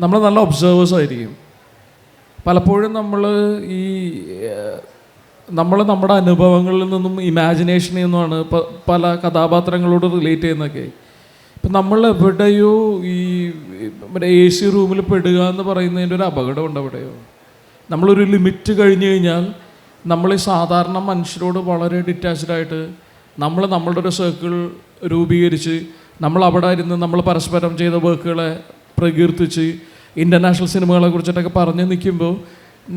നമ്മൾ നല്ല ഒബ്സർവേഴ്സ് ആയിരിക്കും. പലപ്പോഴും നമ്മൾ ഈ നമ്മൾ നമ്മുടെ അനുഭവങ്ങളിൽ നിന്നും ഇമാജിനേഷനിൽ നിന്നുമാണ് പല കഥാപാത്രങ്ങളോട് റിലേറ്റ് ചെയ്യുന്നതൊക്കെ. ഇപ്പം നമ്മൾ എവിടെയോ ഈ മറ്റേ എ സി റൂമിൽ പെടുക എന്ന് പറയുന്നതിന്റെ ഒരു അപകടമുണ്ട് എവിടെയോ നമ്മളൊരു ലിമിറ്റ് കഴിഞ്ഞ് കഴിഞ്ഞാൽ നമ്മൾ ഈ സാധാരണ മനുഷ്യരോട് വളരെ ഡിറ്റാച്ച്ഡ് ആയിട്ട് നമ്മൾ നമ്മളുടെ ഒരു സർക്കിൾ രൂപീകരിച്ച് നമ്മൾ അവിടെ ഇരുന്ന് നമ്മൾ പരസ്പരം ചെയ്ത വർക്കുകളെ പ്രകീർത്തിച്ച് ഇന്റർനാഷണൽ സിനിമകളെ കുറിച്ചിട്ടൊക്കെ പറഞ്ഞ് നിൽക്കുമ്പോൾ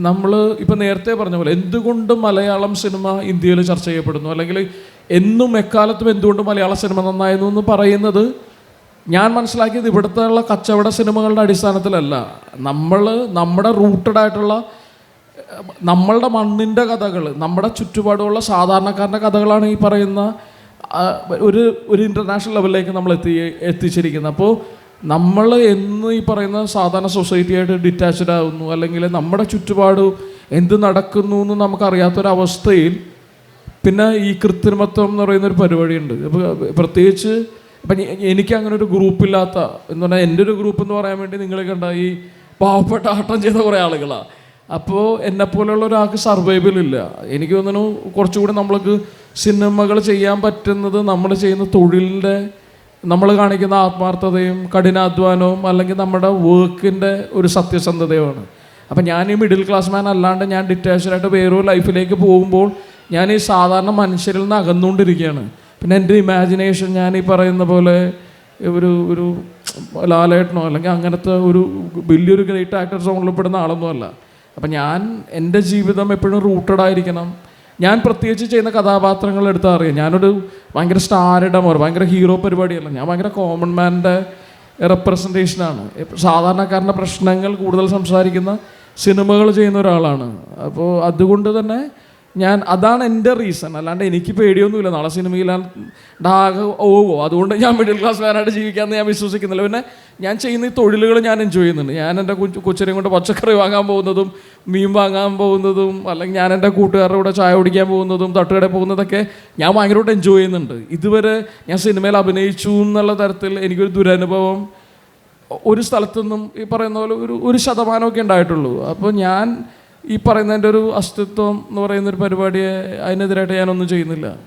നമ്മൾ ഇപ്പം നേരത്തെ പറഞ്ഞ പോലെ എന്തുകൊണ്ട് മലയാളം സിനിമ ഇന്ത്യയിൽ ചർച്ച ചെയ്യപ്പെടുന്നു? അല്ലെങ്കിൽ എന്നും എക്കാലത്തും എന്തുകൊണ്ട് മലയാള സിനിമ നന്നായിരുന്നു എന്ന് പറയുന്നത് ഞാൻ മനസ്സിലാക്കിയത് ഇവിടുത്തെ ഉള്ള കച്ചവട സിനിമകളുടെ അടിസ്ഥാനത്തിലല്ല. നമ്മൾ നമ്മുടെ റൂട്ടഡ് ആയിട്ടുള്ള നമ്മളുടെ മണ്ണിന്റെ കഥകൾ നമ്മുടെ ചുറ്റുപാടുമുള്ള സാധാരണക്കാരന്റെ കഥകളാണ് ഈ പറയുന്ന ഒരു ഒരു ഇന്റർനാഷണൽ ലെവലിലേക്ക് നമ്മൾ എത്തി എത്തിച്ചിരിക്കുന്നത്. അപ്പോൾ നമ്മൾ എന്ന് ഈ പറയുന്ന സാധാരണ സൊസൈറ്റി ആയിട്ട് ഡിറ്റാച്ച്ഡ് ആവുന്നു അല്ലെങ്കിൽ നമ്മുടെ ചുറ്റുപാട് എന്ത് നടക്കുന്നു എന്ന് നമുക്കറിയാത്തൊരവസ്ഥയിൽ പിന്നെ ഈ കൃത്രിമത്വം എന്ന് പറയുന്ന ഒരു പരിപാടിയുണ്ട്. ഇപ്പോൾ പ്രത്യേകിച്ച് ഇപ്പം എനിക്ക് അങ്ങനെ ഒരു ഗ്രൂപ്പില്ലാത്ത എന്ന് പറഞ്ഞാൽ എന്റെ ഒരു ഗ്രൂപ്പ് എന്ന് പറയാൻ വേണ്ടി നിങ്ങളെ കണ്ട ഈ പാവപ്പെട്ട ആട്ടം ചെയ്ത കുറേ ആളുകളാണ് അപ്പോൾ എന്നെപ്പോലെയുള്ള ഒരാൾക്ക് സർവൈവൽ ഇല്ല. എനിക്ക് തോന്നുന്നു കുറച്ചുകൂടി നമ്മൾക്ക് സിനിമകൾ ചെയ്യാൻ പറ്റുന്നത് നമ്മൾ ചെയ്യുന്ന തൊഴിലിന്റെ നമ്മൾ കാണിക്കുന്ന ആത്മാർത്ഥതയും കഠിനാധ്വാനവും അല്ലെങ്കിൽ നമ്മുടെ വർക്കിന്റെ ഒരു സത്യസന്ധതയുമാണ്. അപ്പം ഞാൻ ഈ മിഡിൽ ക്ലാസ് മാൻ അല്ലാണ്ട് ഞാൻ ഡിറ്റാച്ച്ഡായിട്ട് വേറൊരു ലൈഫിലേക്ക് പോകുമ്പോൾ ഞാൻ ഈ സാധാരണ മനുഷ്യരിൽ നിന്ന് അകന്നുകൊണ്ടിരിക്കുകയാണ്. പിന്നെ എന്റെ ഇമാജിനേഷൻ ഞാൻ ഈ പറയുന്ന പോലെ ഒരു ഒരു ലാലേട്ടനോ അല്ലെങ്കിൽ അങ്ങനത്തെ ഒരു വലിയൊരു ഗ്രേറ്റ് ആക്ടർ സോണിൽ പെടുന്ന ആളൊന്നുമല്ല അപ്പം ഞാൻ എന്റെ ജീവിതം എപ്പോഴും റൂട്ടഡ് ആയിരിക്കണം. ഞാൻ പ്രത്യേകിച്ച് ചെയ്യുന്ന കഥാപാത്രങ്ങൾ എടുത്താൽ അറിയാം. ഞാനൊരു ഭയങ്കര സ്റ്റാറിഡമോ ഭയങ്കര ഹീറോ പരിപാടിയല്ല. ഞാൻ ഭയങ്കര കോമൺ മാന്റെ റെപ്രസെന്റേഷനാണ് സാധാരണക്കാരന്റെ പ്രശ്നങ്ങൾ കൂടുതൽ സംസാരിക്കുന്ന സിനിമകൾ ചെയ്യുന്ന ഒരാളാണ്. അപ്പോൾ അതുകൊണ്ട് തന്നെ ഞാൻ അതാണ് എന്റെ റീസൺ അല്ലാണ്ട് എനിക്ക് പേടിയൊന്നുമില്ല. നാളെ സിനിമയിൽ ഡാകെ ഓവോ. അതുകൊണ്ട് ഞാൻ മിഡിൽ ക്ലാസ് മാനായിട്ട് ജീവിക്കാമെന്ന് ഞാൻ വിശ്വസിക്കുന്നില്ല. പിന്നെ ഞാൻ ചെയ്യുന്ന ഈ തൊഴിലുകൾ ഞാൻ എൻജോയ് ചെയ്യുന്നുണ്ട്. ഞാൻ എന്റെ കൊച്ചു കൊച്ചിനെ കൊണ്ട് പച്ചക്കറി വാങ്ങാൻ പോകുന്നതും മീൻ വാങ്ങാൻ പോകുന്നതും അല്ലെങ്കിൽ ഞാൻ എന്റെ കൂട്ടുകാരുടെ കൂടെ ചായ കുടിക്കാൻ പോകുന്നതും തട്ടുകടയിൽ പോകുന്നതൊക്കെ ഞാൻ ഭയങ്കരമായിട്ട് എൻജോയ് ചെയ്യുന്നുണ്ട്. ഇതുവരെ ഞാൻ സിനിമയിൽ അഭിനയിച്ചു എന്നുള്ള തരത്തിൽ എനിക്കൊരു ദുരനുഭവം ഒരു സ്ഥലത്തുനിന്നും ഈ പറയുന്ന പോലെ ഒരു ഒരു ശതമാനമൊക്കെ ഉണ്ടായിട്ടുള്ളൂ. അപ്പോൾ ഞാൻ ഈ പറയുന്നതിന്റെ ഒരു അസ്തിത്വം എന്ന് പറയുന്ന ഒരു പരിപാടിയെ അതിനെതിരായിട്ട് ഞാനൊന്നും ചെയ്യുന്നില്ല.